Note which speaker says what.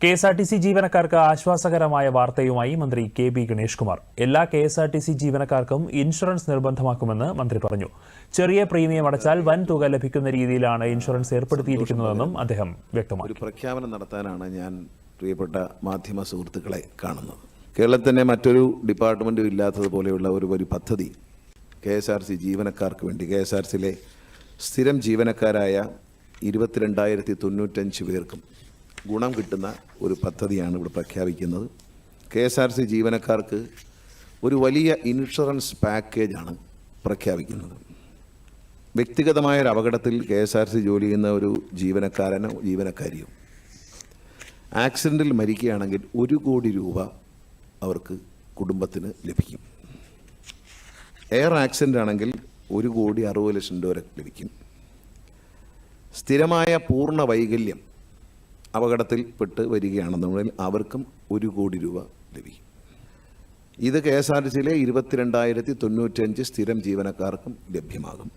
Speaker 1: K S R T C ജീവനക്കാർക്ക് ആശ്വാസകരമായ വാർത്തയുമായി മന്ത്രി കെ ബി ഗണേഷ് കുമാർ എല്ലാ K S R T C ജീവനക്കാർക്കും ഇൻഷുറൻസ് നിർബന്ധമാക്കുമെന്ന് മന്ത്രി പറഞ്ഞു. ചെറിയ പ്രീമിയം അടച്ചാൽ വൻ തുക ലഭിക്കുന്ന രീതിയിലാണ് ഇൻഷുറൻസ് ഏർപ്പെടുത്തിയിരിക്കുന്നതെന്നും അദ്ദേഹം വ്യക്തമാക്കി.
Speaker 2: ഒരു പ്രഖ്യാപനം നടത്താനാണ് ഞാൻ പ്രിയപ്പെട്ട മാധ്യമ സുഹൃത്തുക്കളെ കാണുന്നത്. കേരളത്തിന്റെ മറ്റൊരു ഡിപ്പാർട്ട്മെന്റും ഇല്ലാത്തതുപോലെയുള്ള ഒരു ഒരു പദ്ധതി കെ എസ് ആർ സി ജീവനക്കാർക്ക് വേണ്ടി കെ എസ് ആർ സിയിലെ സ്ഥിരം ജീവനക്കാരായ ഇരുപത്തിരണ്ടായിരത്തി തൊണ്ണൂറ്റഞ്ച് പേർക്കും ഗുണം കിട്ടുന്ന ഒരു പദ്ധതിയാണ് ഇവിടെ പ്രഖ്യാപിക്കുന്നത്. കെ എസ് ആർ സി ജീവനക്കാർക്ക് ഒരു വലിയ ഇൻഷുറൻസ് പാക്കേജാണ് പ്രഖ്യാപിക്കുന്നത്. വ്യക്തിഗതമായ ഒരു അപകടത്തിൽ കെ എസ് ആർ സി ജോലി ചെയ്യുന്ന ഒരു ജീവനക്കാരനോ ജീവനക്കാരിയോ ആക്സിഡന്റിൽ മരിക്കുകയാണെങ്കിൽ ഒരു കോടി രൂപ അവർക്ക് കുടുംബത്തിന് ലഭിക്കും. എയർ ആക്സിഡന്റ് ആണെങ്കിൽ ഒരു കോടി അറുപത് ലക്ഷം രൂപ ലഭിക്കും. സ്ഥിരമായ പൂർണ വൈകല്യം അപകടത്തിൽപ്പെട്ട് വരികയാണെന്നുണ്ടെങ്കിൽ അവർക്കും ഒരു കോടി രൂപ ലഭിക്കും. ഇത് കെ എസ് ആർ ടി സിയിലെ ഇരുപത്തിരണ്ടായിരത്തി തൊണ്ണൂറ്റഞ്ച് സ്ഥിരം ജീവനക്കാർക്കും ലഭ്യമാകും.